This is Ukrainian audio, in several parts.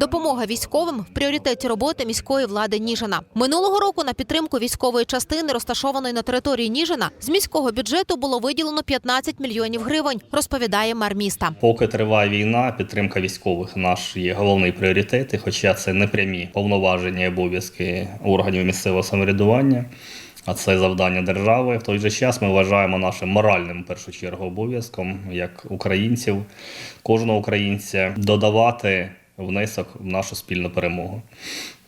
Допомога військовим в пріоритеті роботи міської влади Ніжина. Минулого року на підтримку військової частини, розташованої на території Ніжина, з міського бюджету було виділено 15 мільйонів гривень, розповідає мер міста. Поки триває війна, підтримка військових наш є головний пріоритет, хоча це не прямі повноваження і обов'язки органів місцевого самоврядування. А це завдання держави. В той же час ми вважаємо нашим моральним в першу чергу обов'язком як українців, кожного українця додавати внесок в нашу спільну перемогу.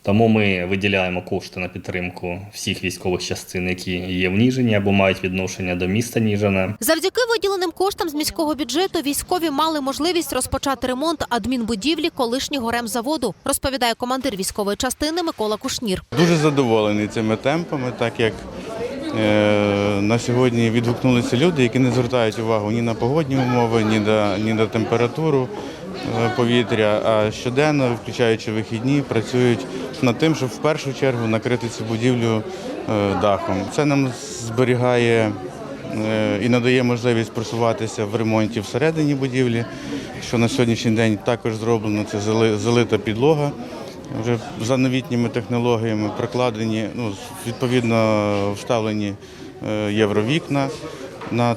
Тому ми виділяємо кошти на підтримку всіх військових частин, які є в Ніжині або мають відношення до міста Ніжина. Завдяки виділеним коштам з міського бюджету військові мали можливість розпочати ремонт адмінбудівлі колишнього ремзаводу, розповідає командир військової частини Микола Кушнір. Дуже задоволений цими темпами, так як е, на сьогодні відгукнулися люди, які не звертають увагу ні на погодні умови, ні на, ні на температуру повітря, а щоденно, включаючи вихідні, працюють над тим, щоб в першу чергу накрити цю будівлю е, дахом. Це нам зберігає е, і надає можливість просуватися в ремонті всередині будівлі, що на сьогоднішній день також зроблено. Це залита підлога. Вже за новітніми технологіями прокладені, ну, відповідно вставлені е, євровікна на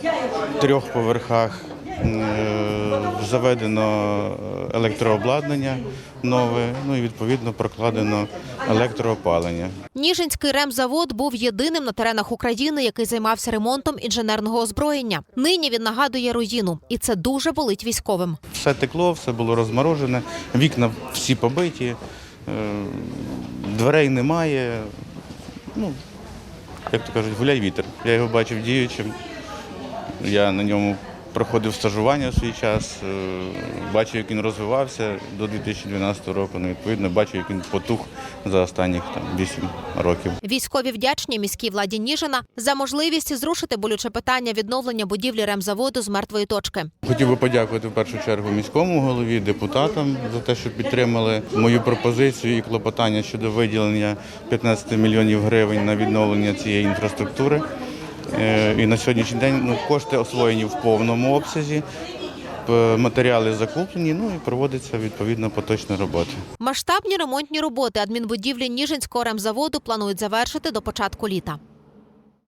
трьох поверхах. Е, Заведено електрообладнання нове, ну і відповідно прокладено електроопалення. Ніжинський ремзавод був єдиним на теренах України, який займався ремонтом інженерного озброєння. Нині він нагадує руїну, і це дуже болить військовим. Все текло, все було розморожене, вікна всі побиті, е, дверей немає. Ну, як то кажуть, гуляй вітер. Я його бачив діючим. Я на ньому проходив стажування в свій час, е, бачив, як він розвивався до 2012 року. Ну, відповідно, бачив, як він потух за останніх там, 8 років. Військові вдячні міській владі Ніжина за можливість зрушити болюче питання відновлення будівлі ремзаводу з мертвої точки. Хотів би подякувати в першу чергу міському голові, депутатам за те, що підтримали мою пропозицію і клопотання щодо виділення 15 мільйонів гривень на відновлення цієї інфраструктури. Е, І на сьогоднішній день ну, кошти освоєні в повному обсязі, матеріали закуплені, ну і проводиться відповідно поточна робота. Масштабні ремонтні роботи адмінбудівлі Ніжинського ремзаводу планують завершити до початку літа.